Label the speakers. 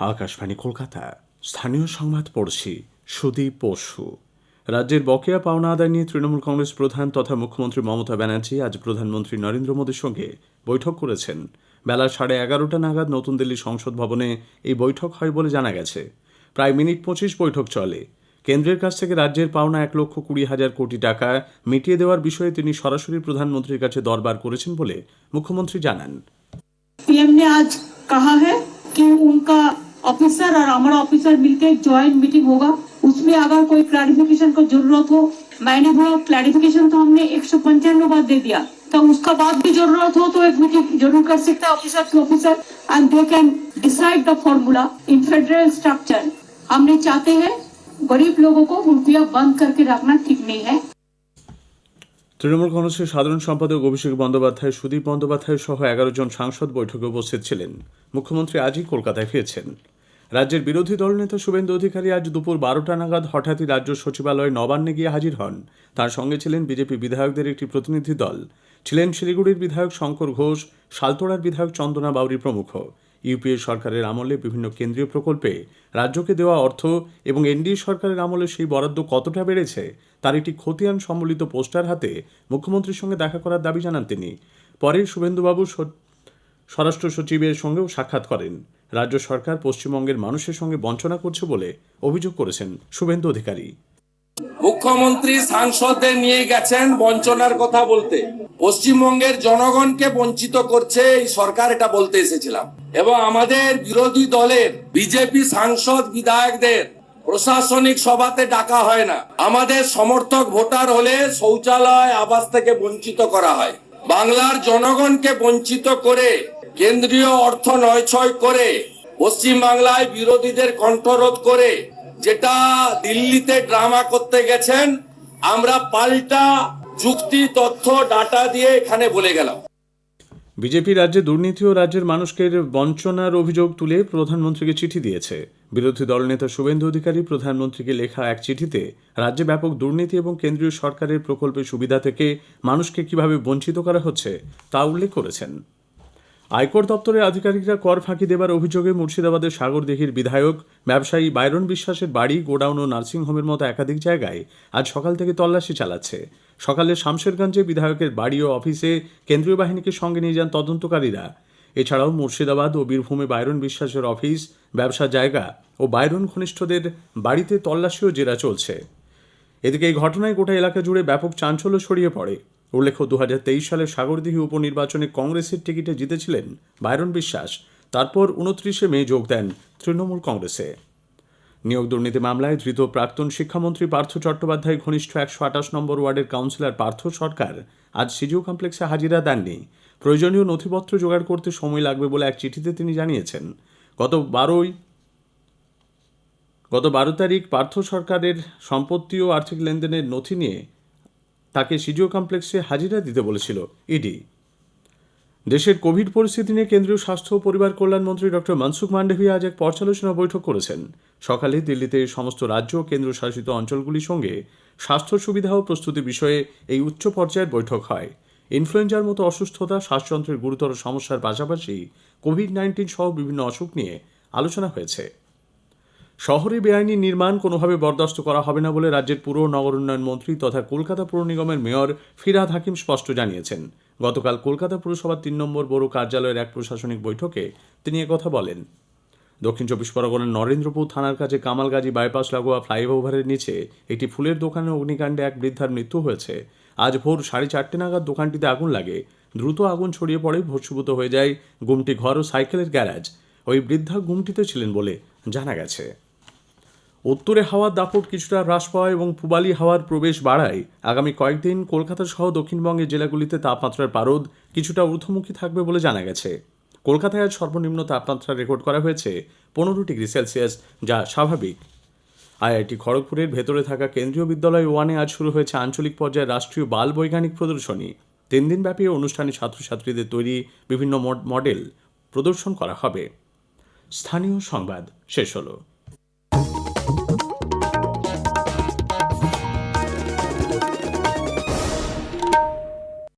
Speaker 1: আকাশবাণী কলকাতা স্থানীয় সংবাদ পড়ছি সুদীপ পশু রাজ্যের বকেয়া পাওনা আদায় নিয়ে তৃণমূল কংগ্রেস প্রধান তথা মুখ্যমন্ত্রী মমতা ব্যানার্জি আজ প্রধানমন্ত্রী নরেন্দ্র মোদীর সঙ্গে বৈঠক করেছেন বেলা সাড়ে এগারোটা নাগাদ নতুন দিল্লি সংসদ ভবনে এই বৈঠক হয় বলে জানা গেছে প্রায় মিনিট পঁচিশ বৈঠক চলে কেন্দ্রের কাছ থেকে রাজ্যের পাওনা এক লক্ষ কুড়ি হাজার কোটি টাকা মিটিয়ে দেওয়ার বিষয়ে তিনি সরাসরি প্রধানমন্ত্রীর কাছে দরবার করেছেন বলে মুখ্যমন্ত্রী জানান
Speaker 2: पीएम ने आज कहा है कि उनका ऑफिसर और हमारा ऑफिसर मिलकर एक ज्वाइंट मीटिंग होगा उसमें अगर कोई क्लैरिफिकेशन को जरूरत हो मैंने बोला क्लैरिफिकेशन तो हमने एक सौ पंचानवे बार दे दिया तो उसका बाद भी जरूरत हो तो एक मीटिंग जरूर कर सकते हैं officer to officer and they can decide the formula in federal structure हमने चाहते हैं गरीब लोगों को रुपया बंद करके रखना ठीक नहीं है
Speaker 1: তৃণমূল কংগ্রেসের সাধারণ সম্পাদক অভিষেক বন্দ্যোপাধ্যায় সুদীপ বন্দ্যোপাধ্যায় সহ এগারো জন সাংসদ বৈঠকে উপস্থিত ছিলেন মুখ্যমন্ত্রী আজই কলকাতায় ফিরছেন রাজ্যের বিরোধী দলনেতা শুভেন্দু অধিকারী আজ দুপুর বারোটা নাগাদ হঠাৎই রাজ্য সচিবালয়ে নবান্নে গিয়ে হাজির হন। তার সঙ্গে ছিলেন বিজেপি বিধায়কদের একটি প্রতিনিধি দল। ছিলেন শিলিগুড়ির বিধায়ক শঙ্কর ঘোষ সালতোড়ার বিধায়ক চন্দনা বাউরি প্রমুখ। ইউপিএ সরকারের আমলে বিভিন্ন কেন্দ্রীয় প্রকল্পে রাজ্যকে দেওয়া অর্থ এবং এনডিএ সরকারের আমলে সেই বরাদ্দ কতটা বেড়েছে, তার একটি খতিয়ান সম্বলিত পোস্টার হাতে মুখ্যমন্ত্রীর সঙ্গে দেখা করার দাবি জানান তিনি। পরে শুভেন্দুবাবু স্বরাষ্ট্র সচিবের সঙ্গেও সাক্ষাৎ করেন। রাজ্য সরকার পশ্চিমবঙ্গের মানুষের সঙ্গে বঞ্চনা করছে বলে অভিযোগ করেছেন শুভেন্দু অধিকারী।
Speaker 3: মুখ্যমন্ত্রী সাংসদদের নিয়ে গেছেন বঞ্চনার কথা বলতে। পশ্চিমবঙ্গের জনগণকে বঞ্চিত করছে এই সরকার, এটা বলতে এসেছিলাম। এবং আমাদের বিরোধী দলের বিজেপি সাংসদ বিধায়কদের প্রশাসনিক সভাতে ডাকা হয় না। আমাদের সমর্থক ভোটার হলে শৌচালয় আবাস থেকে বঞ্চিত করা হয়। বাংলার জনগণকে বঞ্চিত করে কেন্দ্রীয় অর্থ নয়ছয় করে পশ্চিম বাংলায় বিরোধীদের কণ্ঠরোধ করে যেটা দিল্লিতে ড্রামা করতে গেছেন, আমরা পাল্টা যুক্তি, তথ্য, ডাটা দিয়ে এখানে বলে গেলাম।
Speaker 1: বিজেপি রাজ্যে দুর্নীতি ও রাজ্যের মানুষকে বঞ্চনার অভিযোগ তুলে প্রধানমন্ত্রীকে চিঠি দিয়েছে। বিরোধী দলনেতা শুভেন্দু অধিকারী প্রধানমন্ত্রীকে লেখা এক চিঠিতে, রাজ্যে ব্যাপক দুর্নীতি এবং কেন্দ্রীয় সরকারের প্রকল্পের সুবিধা থেকে মানুষকে কীভাবে বঞ্চিত করা হচ্ছে তা উল্লেখ করেছেন। আয়কর দপ্তরের আধিকারিকরা কর ফাঁকি দেবার অভিযোগে মুর্শিদাবাদের সাগরদিঘির বিধায়ক ব্যবসায়ী বাইরন বিশ্বাসের বাড়ি, গোডাউন ও নার্সিংহোমের মতো একাধিক জায়গায় আজ সকাল থেকে তল্লাশি চালাচ্ছে। সকালে শামশেরগঞ্জে বিধায়কের বাড়ি ও অফিসে কেন্দ্রীয় বাহিনীকে সঙ্গে নিয়ে যান তদন্তকারীরা। এছাড়াও মুর্শিদাবাদ ও বীরভূমে বাইরন বিশ্বাসের অফিস, ব্যবসা জায়গা ও বাইরন ঘনিষ্ঠদের বাড়িতে তল্লাশি ও জেরা চলছে। এদিকে এই ঘটনায় গোটা এলাকা জুড়ে ব্যাপক চাঞ্চল্য ছড়িয়ে পড়ে। উল্লেখ্য দু সালের সাগরদিঘি উপনির্বাচনে কংগ্রেসের টিকিটে জিতেছিলেন বাইরন বিশ্বাস। তারপর উনত্রিশে মে যোগ দেন তৃণমূল কংগ্রেসে। নিয়োগ দুর্নীতি মামলায় ধৃত প্রাক্তন শিক্ষামন্ত্রী পার্থ চট্টোপাধ্যায় ঘনিষ্ঠ একশো আঠাশ নম্বর ওয়ার্ডের কাউন্সিলর পার্থ সরকার আজ সিজিও কমপ্লেক্সে হাজিরা দেননি। প্রয়োজনীয় নথিপত্র জোগাড় করতে সময় লাগবে বলে এক চিঠিতে তিনি জানিয়েছেন। গত বারোই গত বারো তারিখ পার্থ সরকারের সম্পত্তি ও আর্থিক লেনদেনের নথি নিয়ে তাকে সিজিও কমপ্লেক্সে হাজিরা দিতে বলেছিল ইডি। দেশের কোভিড পরিস্থিতি নিয়ে কেন্দ্রীয় স্বাস্থ্য ও পরিবার কল্যাণ মন্ত্রী ডক্টর মনসুখ মান্ডভিয়া আজ এক পর্যালোচনা বৈঠক করেছেন। সকালে দিল্লিতে সমস্ত রাজ্য ও কেন্দ্রশাসিত অঞ্চলগুলির সঙ্গে স্বাস্থ্য সুবিধা ও প্রস্তুতি বিষয়ে এই উচ্চ পর্যায়ের বৈঠক হয়। ইনফ্লুয়েঞ্জার মতো অসুস্থতা, শ্বাসযন্ত্রের গুরুতর সমস্যার পাশাপাশি কোভিড নাইন্টিন সহ বিভিন্ন অসুখ নিয়ে আলোচনা হয়েছে। শহরে বেআইনি নির্মাণ কোনোভাবে বরদাস্ত করা হবে না বলে রাজ্যের পুর নগর উন্নয়ন মন্ত্রী তথা কলকাতা পুর নিগমের মেয়র ফিরাদ হাকিম স্পষ্ট জানিয়েছেন। গতকাল কলকাতা পুরসভার তিন নম্বর বড় কার্যালয়ের এক প্রশাসনিক বৈঠকে তিনি একথা বলেন। দক্ষিণ চব্বিশ পরগনার নরেন্দ্রপুর থানার কাছে কামালগাজী বাইপাস লাগোয়া ফ্লাইওভারের নিচে একটি ফুলের দোকানে অগ্নিকাণ্ডে এক বৃদ্ধার মৃত্যু হয়েছে। আজ ভোর সাড়ে চারটে নাগাদ দোকানটিতে আগুন লাগে। দ্রুত আগুন ছড়িয়ে পড়ে, ভস্মীভূত হয়ে যায় গুমটি ঘর ও সাইকেলের গ্যারাজ। ওই বৃদ্ধা গুমটিতে ছিলেন বলে জানা গেছে। উত্তরে হাওয়ার দাপট কিছুটা হ্রাস পাওয়া এবং পূবালি হাওয়ার প্রবেশ বাড়ায়। আগামী কয়েকদিন কলকাতা সহ দক্ষিণবঙ্গের জেলাগুলিতে তাপমাত্রার পারদ কিছুটা ঊর্ধ্বমুখী থাকবে বলে জানা গেছে। কলকাতায় আজ সর্বনিম্ন তাপমাত্রা রেকর্ড করা হয়েছে পনেরো ডিগ্রি সেলসিয়াস, যা স্বাভাবিক। আইআইটি খড়গপুরের ভেতরে থাকা কেন্দ্রীয় বিদ্যালয় ওয়ানে আজ শুরু হয়েছে আঞ্চলিক পর্যায়ে রাষ্ট্রীয় বাল বৈজ্ঞানিক প্রদর্শনী। তিন দিনব্যাপী অনুষ্ঠানে ছাত্রছাত্রীদের তৈরি বিভিন্ন মড- মডেল প্রদর্শন করা হবে। স্থানীয় সংবাদ শেষ হলো।